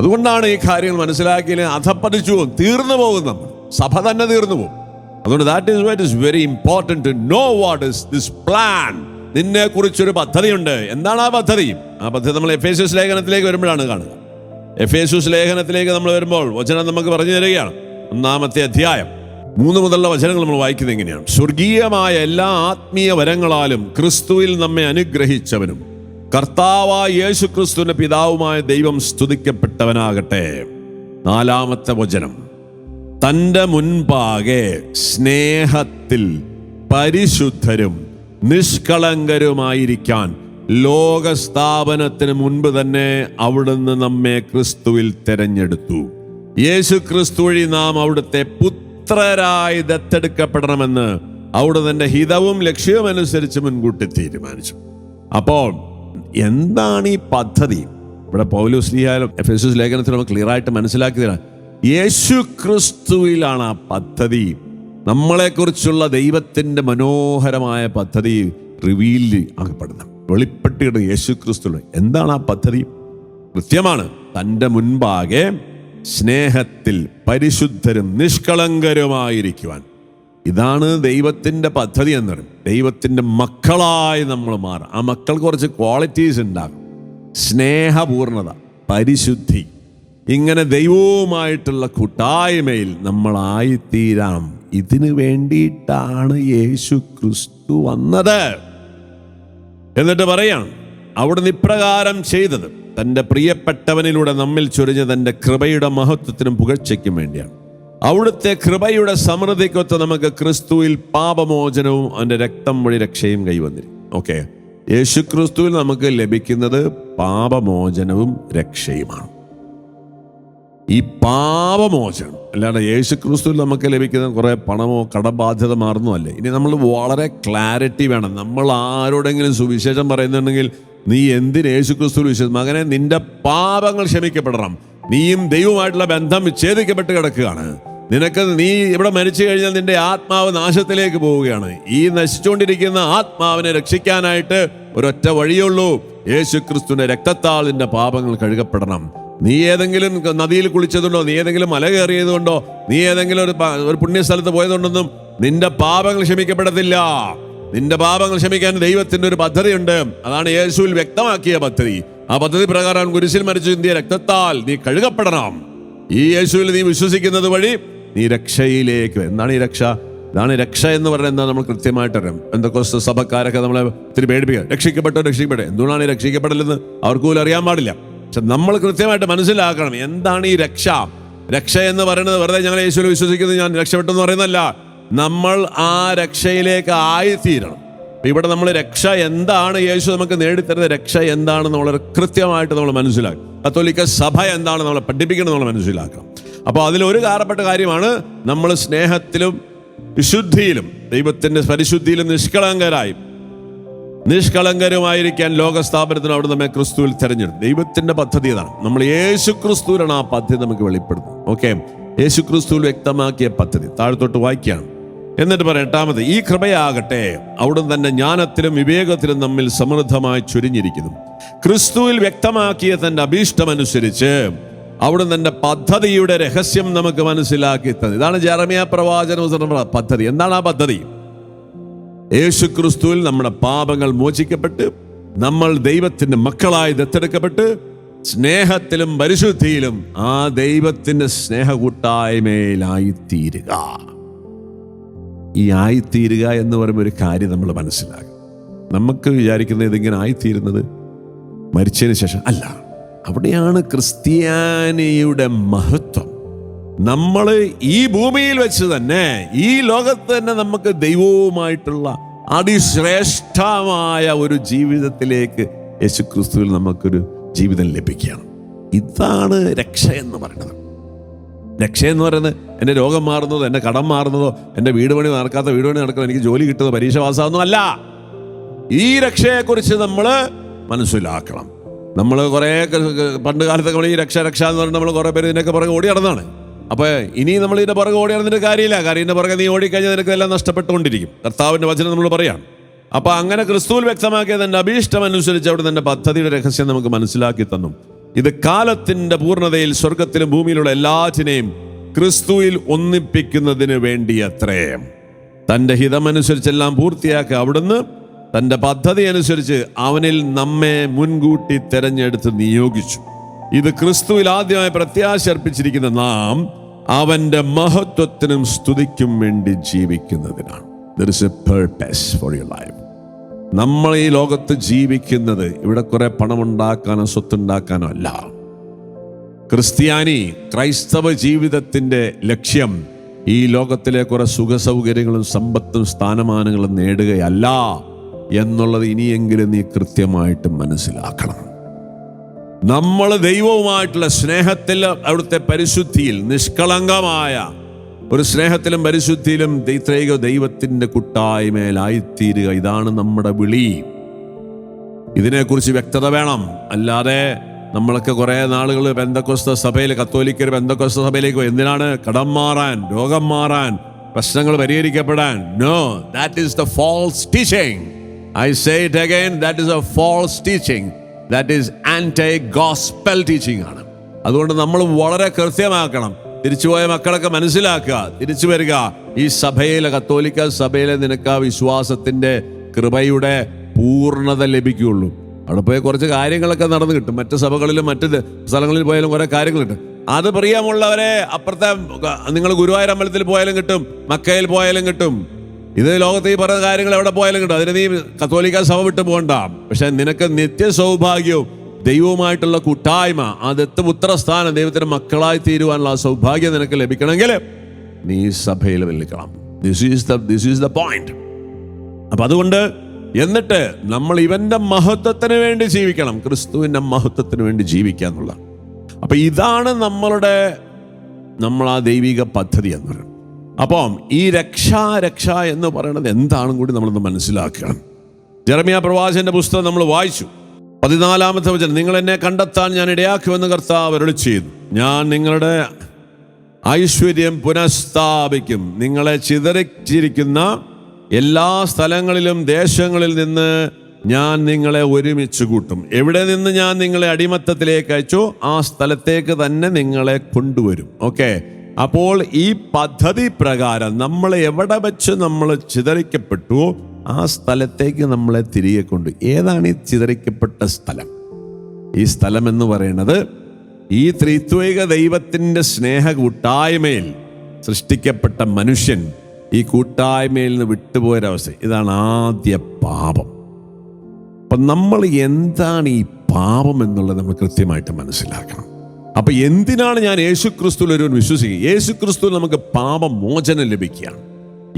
അതുകൊണ്ടാണ് ഈ കാര്യങ്ങൾ മനസ്സിലാക്കി അധപ്പതിച്ചു പോകും തീർന്നു പോകും നമ്മൾ. സഭ തന്നെ തീർന്നു പോകും. അതുകൊണ്ട് that is why it is very important to know what is this plan നിന്നെ കുറിച്ചൊരു പദ്ധതിയുണ്ട്. എന്താണ് ആ പദ്ധതി? ആ പദ്ധതി നമ്മൾ എഫ് എസ് ലേഖനത്തിലേക്ക് വരുമ്പോഴാണ് കാണുക. എഫ് എസ് ലേഖനത്തിലേക്ക് നമ്മൾ വരുമ്പോൾ വചനം നമുക്ക് പറഞ്ഞു തരികയാണ്. ഒന്നാമത്തെ അധ്യായം. മൂന്ന് മുതലുള്ള വചനങ്ങൾ നമ്മൾ വായിക്കുന്നത് എങ്ങനെയാണ്? സ്വർഗീയമായ എല്ലാ ആത്മീയ വരങ്ങളാലും ക്രിസ്തുവിൽ നമ്മെ അനുഗ്രഹിച്ചവനും. കർത്താവായ യേശു ക്രിസ്തുവിന്റെ പിതാവുമായ ദൈവം സ്തുതിക്കപ്പെട്ടവനാകട്ടെ. നാലാമത്തെ വചനം. തന്റെ മുൻപാകെ സ്നേഹത്തിൽ പരിശുദ്ധരും നിഷ്കളങ്കരുമായിരിക്കാൻ ലോകസ്ഥാപനത്തിന് മുൻപ് തന്നെ അവിടുന്ന് നമ്മെ ക്രിസ്തുവിൽ തെരഞ്ഞെടുത്തു. യേശു ക്രിസ്തു വഴി നാം അവിടുത്തെ പുത്രരായി ദത്തെടുക്കപ്പെടണമെന്ന് അവിടെ തന്റെ ഹിതവും ലക്ഷ്യവും അനുസരിച്ച് മുൻകൂട്ടി തീരുമാനിച്ചു. അപ്പോൾ എന്താണ് ഈ പദ്ധതി? ഇവിടെ പൗലോസ് എഫ് എസ് ലേഖനത്തിൽ നമുക്ക് ക്ലിയർ ആയിട്ട് മനസ്സിലാക്കി തരാം യേശു ക്രിസ്തുവിലാണ് ആ പദ്ധതി. നമ്മളെക്കുറിച്ചുള്ള ദൈവത്തിന്റെ മനോഹരമായ പദ്ധതി റിവീൽ ആകപ്പെടുന്നത് വെളിപ്പെട്ടിയുടെ യേശു ക്രിസ്തു എന്താണ് ആ പദ്ധതി? കൃത്യമാണ്. തന്റെ മുൻപാകെ സ്നേഹത്തിൽ പരിശുദ്ധരും നിഷ്കളങ്കരുമായിരിക്കുവാൻ. ഇതാണ് ദൈവത്തിന്റെ പദ്ധതി എന്ന് പറയും. ദൈവത്തിന്റെ മക്കളായി നമ്മൾ മാറും. ആ മക്കൾ കുറച്ച് ക്വാളിറ്റീസ് ഉണ്ടാകും. സ്നേഹപൂർണത പരിശുദ്ധി. ഇങ്ങനെ ദൈവവുമായിട്ടുള്ള കൂട്ടായ്മയിൽ നമ്മളായിത്തീരാം. ഇതിനു വേണ്ടിയിട്ടാണ് യേശു ക്രിസ്തു വന്നത്. എന്നിട്ട് പറയാം അവിടുന്ന് ഇപ്രകാരം ചെയ്തത്. തന്റെ പ്രിയപ്പെട്ടവനിലൂടെ നമ്മിൽ ചൊരിഞ്ഞ തന്റെ കൃപയുടെ മഹത്വത്തിനും പുകഴ്ചയ്ക്കും വേണ്ടിയാണ്. അവിടുത്തെ കൃപയുടെ സമൃദ്ധിക്കൊത്ത് നമുക്ക് ക്രിസ്തുവിൽ പാപമോചനവും അവന്റെ രക്തം വഴി രക്ഷയും കൈവന്നിരിക്കും ഓക്കെ യേശു ക്രിസ്തുവിൽ നമുക്ക് ലഭിക്കുന്നത് പാപമോചനവും രക്ഷയുമാണ്. ഈ പാപമോചനം അല്ലാതെ യേശു ക്രിസ്തുവിൽ നമുക്ക് ലഭിക്കുന്ന കുറേ പണമോ കടബാധ്യത മാറുന്നോ അല്ലേ? ഇനി നമ്മൾ വളരെ ക്ലാരിറ്റി വേണം. നമ്മൾ ആരോടെങ്കിലും സുവിശേഷം പറയുന്നുണ്ടെങ്കിൽ നീ എന്തിന് യേശു ക്രിസ്തു വിശ്വസിച്ചു? മകനെ നിന്റെ പാപങ്ങൾ ക്ഷമിക്കപ്പെടണം. നീയും ദൈവമായിട്ടുള്ള ബന്ധം വിച്ഛേദിക്കപ്പെട്ട് കിടക്കുകയാണ്. നിനക്ക് നീ ഇവിടെ മരിച്ചു കഴിഞ്ഞാൽ നിന്റെ ആത്മാവ് നാശത്തിലേക്ക് പോവുകയാണ്. ഈ നശിച്ചുകൊണ്ടിരിക്കുന്ന ആത്മാവിനെ രക്ഷിക്കാനായിട്ട് ഒരൊറ്റ വഴിയുള്ളൂ യേശു ക്രിസ്തുവിന്റെ രക്തത്താൽ നിന്റെ പാപങ്ങൾ കഴുകപ്പെടണം. നീ ഏതെങ്കിലും നദിയിൽ കുളിച്ചതുണ്ടോ? നീ ഏതെങ്കിലും മല കയറിയതുകൊണ്ടോ? നീ ഏതെങ്കിലും ഒരു ഒരു പുണ്യസ്ഥലത്ത് പോയതുകൊണ്ടൊന്നും നിന്റെ പാപങ്ങൾ ക്ഷമിക്കപ്പെടത്തില്ല. നിന്റെ പാപങ്ങൾ ക്ഷമിക്കാൻ ദൈവത്തിന്റെ ഒരു പദ്ധതിയുണ്ട്. അതാണ് യേശുവിൽ വ്യക്തമാക്കിയ പദ്ധതി. ആ പദ്ധതി പ്രകാരം കുരിശിൽ മരിച്ചു ഇന്ത്യ രക്തത്താൽ നീ കഴുകപ്പെടണം. ഈ യേശുവിൽ നീ വിശ്വസിക്കുന്നത് വഴി നീ രക്ഷയിലേക്ക്. എന്താണ് ഈ രക്ഷ? ഇതാണ് രക്ഷ എന്ന് പറയുന്നത് എന്താ നമ്മൾ കൃത്യമായിട്ട് അറിയാം. എന്തൊക്കെ സഭക്കാരൊക്കെ നമ്മളെ ഒത്തിരി പേടിപ്പിക്കുക രക്ഷിക്കപ്പെട്ടോ രക്ഷിക്കപ്പെട്ടെ എന്തുകൊണ്ടാണ് ഈ രക്ഷിക്കപ്പെടലെന്ന് അവർക്ക് പോലും അറിയാൻ പാടില്ല. പക്ഷെ നമ്മൾ കൃത്യമായിട്ട് മനസ്സിലാക്കണം എന്താണ് ഈ രക്ഷ. രക്ഷ എന്ന് പറയുന്നത് വെറുതെ ഞങ്ങൾ യേശുവിൽ വിശ്വസിക്കുന്നത് ഞാൻ രക്ഷപ്പെട്ടു എന്ന് പറയുന്നതല്ല. നമ്മൾ ആ രക്ഷയിലേക്ക് ആയിത്തീരണം. ഇവിടെ നമ്മൾ രക്ഷ എന്താണ്? യേശു നമുക്ക് നേടിത്തരുന്ന രക്ഷ എന്താണെന്ന് വളരെ കൃത്യമായിട്ട് നമ്മൾ മനസ്സിലാക്കും കത്തോലിക്ക സഭ എന്താണ് നമ്മളെ പഠിപ്പിക്കണം നമ്മൾ മനസ്സിലാക്കണം. അപ്പോൾ അതിലൊരു കാരപ്പെട്ട കാര്യമാണ് നമ്മൾ സ്നേഹത്തിലും വിശുദ്ധിയിലും ദൈവത്തിന്റെ പരിശുദ്ധിയിലും നിഷ്കളങ്കരായും. നിഷ്കളങ്കരുമായിരിക്കാൻ ലോകസ്ഥാപനത്തിന് അവിടെ നമ്മെ ക്രിസ്തുവിൽ തെരഞ്ഞെടുത്തു. ദൈവത്തിന്റെ പദ്ധതി ഇതാണ് നമ്മൾ യേശു ക്രിസ്തുവിലാണ് ആ പദ്ധതി നമുക്ക് വെളിപ്പെടുന്നത് ഓക്കെ? യേശു ക്രിസ്തുവിൽ വ്യക്തമാക്കിയ പദ്ധതി. താഴത്തോട്ട് വായിക്കുകയാണ്. എന്നിട്ട് പറയാം എട്ടാമത് ഈ കൃപയാകട്ടെ അവിടുന്ന് തന്നെ ജ്ഞാനത്തിലും വിവേകത്തിലും നമ്മിൽ സമൃദ്ധമായി ചുരിഞ്ഞിരിക്കുന്നു. ക്രിസ്തുവിൽ വ്യക്തമാക്കിയ തന്റെ അഭീഷ്ടമനുസരിച്ച് അവിടുന്ന് തന്നെ പദ്ധതിയുടെ രഹസ്യം നമുക്ക് മനസ്സിലാക്കി തന്നു. ഇതാണ് ജെറമിയ പ്രവാചന പദ്ധതി. എന്താണ് ആ പദ്ധതി? യേശു ക്രിസ്തുവിൽ നമ്മുടെ പാപങ്ങൾ മോചിക്കപ്പെട്ട് നമ്മൾ ദൈവത്തിന്റെ മക്കളായി ദത്തെടുക്കപ്പെട്ട് സ്നേഹത്തിലും പരിശുദ്ധിയിലും ആ ദൈവത്തിന്റെ സ്നേഹകൂട്ടായ്മയിലായിത്തീരുക. ഈ ആയിത്തീരുക എന്ന് പറയുമ്പോൾ ഒരു കാര്യം നമ്മൾ മനസ്സിലാകും നമുക്ക് വിചാരിക്കുന്ന ഇതിങ്ങനെ ആയിത്തീരുന്നത് മരിച്ചതിന് ശേഷം അല്ല. അവിടെയാണ് ക്രിസ്ത്യാനിയുടെ മഹത്വം. നമ്മൾ ഈ ഭൂമിയിൽ വെച്ച് തന്നെ ഈ ലോകത്ത് തന്നെ നമുക്ക് ദൈവവുമായിട്ടുള്ള അതിശ്രേഷ്ഠമായ ഒരു ജീവിതത്തിലേക്ക് യേശു ക്രിസ്തുവിൽ നമുക്കൊരു ജീവിതം ലഭിക്കുകയാണ്. ഇതാണ് രക്ഷ എന്ന് പറയുന്നത്. രക്ഷ എന്ന് പറയുന്നത് എന്റെ രോഗം മാറുന്നതോ എന്റെ കടം മാറുന്നതോ എന്റെ വീട് പണി നടക്കാത്ത വീട് പണി നടക്കുന്നത് എനിക്ക് ജോലി കിട്ടുന്നത് പരീക്ഷ പാസ്സാകുന്നതോ അല്ല. ഈ രക്ഷയെക്കുറിച്ച് നമ്മൾ മനസ്സിലാക്കണം. നമ്മൾ കുറേ പണ്ട് കാലത്തൊക്കെ നമ്മൾ ഈ രക്ഷ രക്ഷ എന്ന് പറഞ്ഞാൽ നമ്മൾ കുറേ പേര് ഇതിനൊക്കെ പുറകെ ഓടി നടന്നാണ്. അപ്പോൾ ഇനി നമ്മൾ ഇതിന്റെ പുറകെ ഓടി നടന്നിട്ട് കാര്യമില്ല. കാര്യം ഇതിന്റെ പുറകെ നീ ഓടിക്കഴിഞ്ഞാൽ നിനക്ക് എല്ലാം നഷ്ടപ്പെട്ടുകൊണ്ടിരിക്കും. കർത്താവിന്റെ വചനം നമ്മൾ പറയാം അപ്പോൾ അങ്ങനെ ക്രിസ്തുവിൽ വ്യക്തമാക്കിയ തന്റെ അഭീഷ്ടം അനുസരിച്ച് അവിടെ തന്റെ പദ്ധതിയുടെ രഹസ്യം നമുക്ക് മനസ്സിലാക്കി തന്നു. ഇത് കാലത്തിന്റെ പൂർണതയിൽ സ്വർഗത്തിലും ഭൂമിയിലുള്ള എല്ലാറ്റിനെയും ക്രിസ്തുവിൽ ഒന്നിപ്പിക്കുന്നതിന് വേണ്ടി അത്രയും തന്റെ ഹിതമനുസരിച്ചെല്ലാം പൂർത്തിയാക്കി അവിടുന്ന് തന്റെ പദ്ധതി അനുസരിച്ച് അവനിൽ നമ്മെ മുൻകൂട്ടി തിരഞ്ഞെടുത്ത് നിയോഗിച്ചു. ഇത് ക്രിസ്തുവിൽ ആദ്യമായി പ്രത്യാശ അർപ്പിച്ചിരിക്കുന്ന നാം അവന്റെ മഹത്വത്തിനും സ്തുതിക്കും വേണ്ടി ജീവിക്കുന്നതിനാണ്. നമ്മൾ ഈ ലോകത്ത് ജീവിക്കുന്നത് ഇവിടെ കുറെ പണമുണ്ടാക്കാനോ സ്വത്തുണ്ടാക്കാനോ അല്ല. ക്രിസ്ത്യാനി ക്രൈസ്തവ ജീവിതത്തിന്റെ ലക്ഷ്യം ഈ ലോകത്തിലെ കുറെ സുഖസൗകര്യങ്ങളും സമ്പത്തും സ്ഥാനമാനങ്ങളും നേടുകയല്ല. എന്നുള്ളത് ഇനിയെങ്കിലും നീ കൃത്യമായിട്ട് മനസ്സിലാക്കണം. നമ്മൾ ദൈവവുമായിട്ടുള്ള സ്നേഹത്തിൽ അവിടുത്തെ പരിശുദ്ധിയിൽ നിഷ്കളങ്കമായ ഒരു സ്നേഹത്തിലും പരിശുദ്ധിയിലും ദൈത്രൈക ദൈവത്തിന്റെ കുട്ടായ്മയിലായിത്തീരുക. ഇതാണ് നമ്മുടെ വിളി. ഇതിനെക്കുറിച്ച് വ്യക്തത വേണം. അല്ലാതെ നമ്മളൊക്കെ കുറെ നാളുകൾ ബന്ധക്കോസ്ത സഭയിൽ കത്തോലിക്കർ ബന്ധക്കോസ്ത സഭയിലേക്ക് പോയി. എന്തിനാണ്? കടം മാറാൻ രോഗം മാറാൻ പ്രശ്നങ്ങൾ പരിഹരിക്കപ്പെടാൻ. No that is the false teaching I say it again that is a false teaching that is anti gospel teaching ആണ്. അതുകൊണ്ട് നമ്മൾ വളരെ കൃത്യമാക്കണം. തിരിച്ചുപോയ മക്കളൊക്കെ മനസ്സിലാക്കുക. തിരിച്ചു വരിക. ഈ സഭയിലെ കത്തോലിക്ക സഭയിലെ നിനക്ക് ആ വിശ്വാസത്തിന്റെ കൃപയുടെ പൂർണത ലഭിക്കുകയുള്ളൂ. അവിടെ പോയി കുറച്ച് കാര്യങ്ങളൊക്കെ നടന്നു കിട്ടും. മറ്റ് സഭകളിലും മറ്റ് സ്ഥലങ്ങളിൽ പോയാലും കുറേ കാര്യങ്ങൾ കിട്ടും അത് പ്രിയമുള്ളവരെ അപ്പുറത്തെ നിങ്ങൾ ഗുരുവായൂർ അമ്പലത്തിൽ പോയാലും കിട്ടും. മക്കയിൽ പോയാലും കിട്ടും. ഇത് ലോകത്ത് ഈ പറയുന്ന കാര്യങ്ങൾ എവിടെ പോയാലും കിട്ടും. അതിന് നീ കത്തോലിക്ക സഭ വിട്ടു പോകണ്ട. പക്ഷെ നിനക്ക് നിത്യ സൗഭാഗ്യവും ദൈവവുമായിട്ടുള്ള കൂട്ടായ്മ ആ ദത്ത് പുത്രസ്ഥാനം ദൈവത്തിന് മക്കളായി തീരുവാനുള്ള ആ സൗഭാഗ്യം നിനക്ക് ലഭിക്കണമെങ്കിൽ നീ സഭയിൽ വിളിക്കണം this is the this is the point അപ്പൊ അതുകൊണ്ട് എന്നിട്ട് നമ്മൾ ഇവന്റെ മഹത്വത്തിന് വേണ്ടി ജീവിക്കണം. ക്രിസ്തുവിന്റെ മഹത്വത്തിന് വേണ്ടി ജീവിക്കുക എന്നുള്ള അപ്പൊ ഇതാണ് നമ്മളുടെ നമ്മൾ ആ ദൈവിക പദ്ധതി എന്ന് പറയുന്നത്. അപ്പം ഈ രക്ഷാ രക്ഷ എന്ന് പറയുന്നത് എന്താണെന്ന് കൂടി നമ്മളൊന്ന് മനസ്സിലാക്കണം. ജെറമിയ പ്രവാചന്റെ പുസ്തകം നമ്മൾ വായിച്ചു. പതിനാലാമത്തെ വചനം നിങ്ങൾ എന്നെ കണ്ടെത്താൻ ഞാൻ ഇടയാക്കുമെന്ന് കർത്താവ് അരുളി ചെയ്തു. ഞാൻ നിങ്ങളുടെ ഐശ്വര്യം പുനഃസ്ഥാപിക്കും. നിങ്ങളെ ചിതറിച്ചിരിക്കുന്ന എല്ലാ സ്ഥലങ്ങളിലും ദേശങ്ങളിൽ നിന്ന് ഞാൻ നിങ്ങളെ ഒരുമിച്ച് കൂട്ടും. എവിടെ നിന്ന് ഞാൻ നിങ്ങളെ അടിമത്തത്തിലേക്ക് അയച്ചോ ആ സ്ഥലത്തേക്ക് തന്നെ നിങ്ങളെ കൊണ്ടുവരും. ഓക്കെ? അപ്പോൾ ഈ പദ്ധതി പ്രകാരം നമ്മൾ എവിടെ വെച്ച് നമ്മൾ ചിതറിക്കപ്പെട്ടു ആ സ്ഥലത്തേക്ക് നമ്മളെ തിരികെ കൊണ്ടു. ഏതാണ് ഈ ചിതറിക്കപ്പെട്ട സ്ഥലം? ഈ സ്ഥലം എന്ന് പറയുന്നത് ഈ ത്രിത്വിക ദൈവത്തിന്റെ സ്നേഹ കൂട്ടായ്മയിൽ സൃഷ്ടിക്കപ്പെട്ട മനുഷ്യൻ ഈ കൂട്ടായ്മയിൽ നിന്ന് വിട്ടുപോയൊരവസ്ഥ. ഇതാണ് ആദ്യ പാപം. അപ്പം നമ്മൾ എന്താണ് ഈ പാപം എന്നുള്ളത് നമ്മൾ കൃത്യമായിട്ട് മനസ്സിലാക്കണം. അപ്പൊ എന്തിനാണ് ഞാൻ യേശു ക്രിസ്തുവിൽ ഒരു വിശ്വസിക്കുക? യേശു ക്രിസ്തു നമുക്ക് പാപമോചനം ലഭിക്കുകയാണ്.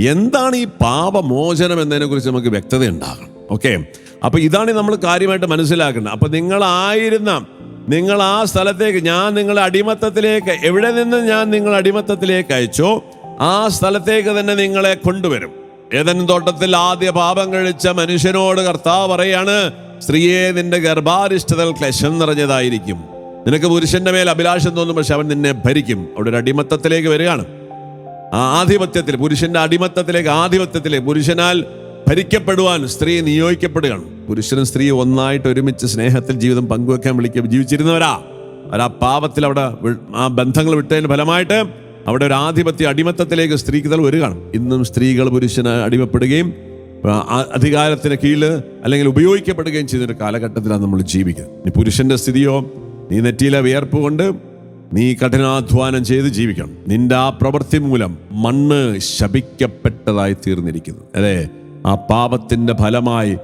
എന്താണ് ഈ പാപമോചനം എന്നതിനെ കുറിച്ച് നമുക്ക് വ്യക്തത ഉണ്ടാകണം. ഓക്കെ? അപ്പൊ ഇതാണ് നമ്മൾ കാര്യമായിട്ട് മനസ്സിലാക്കേണ്ടത്. അപ്പൊ നിങ്ങളായിരുന്ന നിങ്ങൾ ആ സ്ഥലത്തേക്ക് ഞാൻ നിങ്ങളെ അടിമത്തത്തിലേക്ക് എവിടെ നിന്ന് ഞാൻ നിങ്ങൾ അടിമത്തത്തിലേക്ക് അയച്ചോ ആ സ്ഥലത്തേക്ക് തന്നെ നിങ്ങളെ കൊണ്ടുവരും. ഏതൻ തോട്ടത്തിൽ ആദ്യ പാപം കഴിച്ച മനുഷ്യനോട് കർത്താവ് പറയാണ് സ്ത്രീയെ നിന്റെ ഗർഭാരിഷ്ടതൽ ക്ലേശം നിറഞ്ഞതായിരിക്കും. നിനക്ക് പുരുഷന്റെ മേൽ അഭിലാഷം തോന്നും പക്ഷെ അവൻ നിന്നെ ഭരിക്കും. അവിടെ ഒരു അടിമത്തത്തിലേക്ക് വരികയാണ്. ആ ആധിപത്യത്തിൽ പുരുഷന്റെ അടിമത്തത്തിലേക്ക് ആധിപത്യത്തിലേക്ക് പുരുഷനാൽ ഭരിക്കപ്പെടുവാൻ സ്ത്രീ നിയോഗിക്കപ്പെടുകയാണ്. പുരുഷനും സ്ത്രീയും ഒന്നായിട്ട് ഒരുമിച്ച് സ്നേഹത്തിൽ ജീവിതം പങ്കുവെക്കാൻ വിളിക്കുക ജീവിച്ചിരുന്നവരാ. അവരാ പാപത്തിൽ അവിടെ ആ ബന്ധങ്ങൾ വിട്ടതിന് ഫലമായിട്ട് അവിടെ ഒരു ആധിപത്യ അടിമത്തത്തിലേക്ക് സ്ത്രീകൾ വരികയാണ്. ഇന്നും സ്ത്രീകൾ പുരുഷന് അടിമപ്പെടുകയും അധികാരത്തിന് കീഴിൽ അല്ലെങ്കിൽ ഉപയോഗിക്കപ്പെടുകയും ചെയ്യുന്ന ഒരു കാലഘട്ടത്തിലാണ് നമ്മൾ ജീവിക്കുന്നത്. പുരുഷന്റെ സ്ഥിതിയോ നീ നെറ്റിയിലെ വിയർപ്പ് കൊണ്ട് നീ കഠിനാധ്വാനം ചെയ്ത് ജീവിക്കണം. നിന്റെ ആ പ്രവൃത്തി മൂലം മണ്ണ് ശപിക്കപ്പെട്ടതായി തീർന്നിരിക്കുന്നു. അതെ ആ പാപത്തിന്റെ ഫലമായി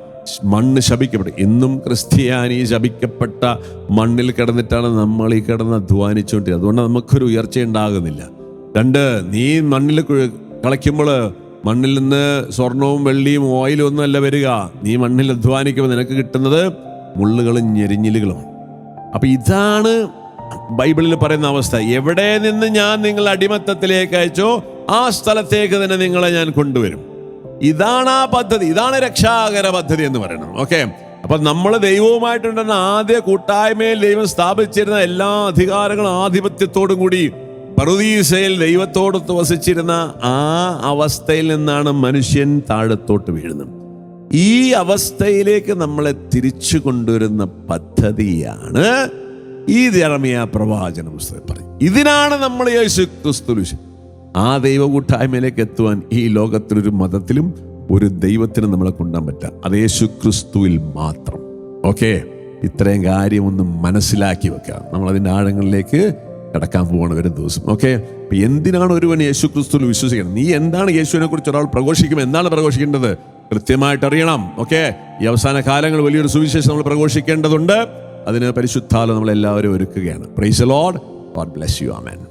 മണ്ണ് ശപിക്കപ്പെടും ഇന്നും ക്രിസ്ത്യാനി ശപിക്കപ്പെട്ട മണ്ണിൽ കിടന്നിട്ടാണ് നമ്മൾ ഈ കിടന്ന് അധ്വാനിച്ചുകൊണ്ടിരിക്കുന്നത്. അതുകൊണ്ട് നമുക്കൊരു ഉയർച്ച ഉണ്ടാകുന്നില്ല. രണ്ട് നീ മണ്ണിൽ കളിക്കുമ്പോൾ മണ്ണിൽ നിന്ന് സ്വർണവും വെള്ളിയും ഓയിലും ഒന്നും അല്ല വരിക. നീ മണ്ണിൽ അധ്വാനിക്കുമ്പോൾ നിനക്ക് കിട്ടുന്നത് മുള്ളുകളും ഞെരിഞ്ഞിലുകളുമാണ്. അപ്പൊ ഇതാണ് ബൈബിളിൽ പറയുന്ന അവസ്ഥ. എവിടെ നിന്ന് ഞാൻ നിങ്ങൾ അടിമത്തത്തിലേക്ക് അയച്ചോ ആ സ്ഥലത്തേക്ക് തന്നെ നിങ്ങളെ ഞാൻ കൊണ്ടുവരും. ഇതാണ് ആ പദ്ധതി. ഇതാണ് രക്ഷാകര പദ്ധതി എന്ന് പറയുന്നത്. ഓക്കെ? അപ്പൊ നമ്മൾ ദൈവവുമായിട്ടുണ്ടെന്ന ആദ്യ കൂട്ടായ്മയിൽ ദൈവം സ്ഥാപിച്ചിരുന്ന എല്ലാ അധികാരങ്ങളും ആധിപത്യത്തോടും കൂടി പറുദീസയിൽ ദൈവത്തോടൊത്ത് വസിച്ചിരുന്ന ആ അവസ്ഥയിൽ നിന്നാണ് മനുഷ്യൻ താഴത്തോട്ട് വീഴുന്നത്. ഈ അവസ്ഥയിലേക്ക് നമ്മളെ തിരിച്ചു കൊണ്ടുവരുന്ന പദ്ധതിയാണ് ഈ ജർമിയ പ്രവാചന പുസ്തകം പറയും ഇതിനാണ് നമ്മൾ യേശു ക്രിസ്തു ആ ദൈവ കൂട്ടായ്മയിലേക്ക് എത്തുവാൻ ഈ ലോകത്തിലൊരു മതത്തിലും ഒരു ദൈവത്തിനും നമ്മളെ കൊണ്ടാൻ പറ്റുക അത് യേശു ക്രിസ്തുവിൽ മാത്രം. ഓക്കെ? ഇത്രയും കാര്യം ഒന്ന് മനസ്സിലാക്കി വെക്കുക. നമ്മൾ അതിന്റെ ആഴങ്ങളിലേക്ക് കിടക്കാൻ പോവാണ് ഒരു ദിവസം. ഓക്കെ? എന്തിനാണ് ഒരുവൻ യേശു ക്രിസ്തുവിൽ വിശ്വസിക്കുന്നത്? നീ എന്താണ് യേശുവിനെ കുറിച്ച് ഒരാൾ പ്രഘോഷിക്കുമ്പോൾ എന്താണ് പ്രഘോഷിക്കേണ്ടത്? കൃത്യമായിട്ട് അറിയണം ഓക്കെ ഈ അവസാന കാലങ്ങൾ വലിയൊരു സുവിശേഷം നമ്മൾ പ്രഘോഷിക്കേണ്ടതുണ്ട്. അതിന് പരിശുദ്ധാലം നമ്മളെല്ലാവരും ഒരുക്കുകയാണ്. Praise Lord God bless you amen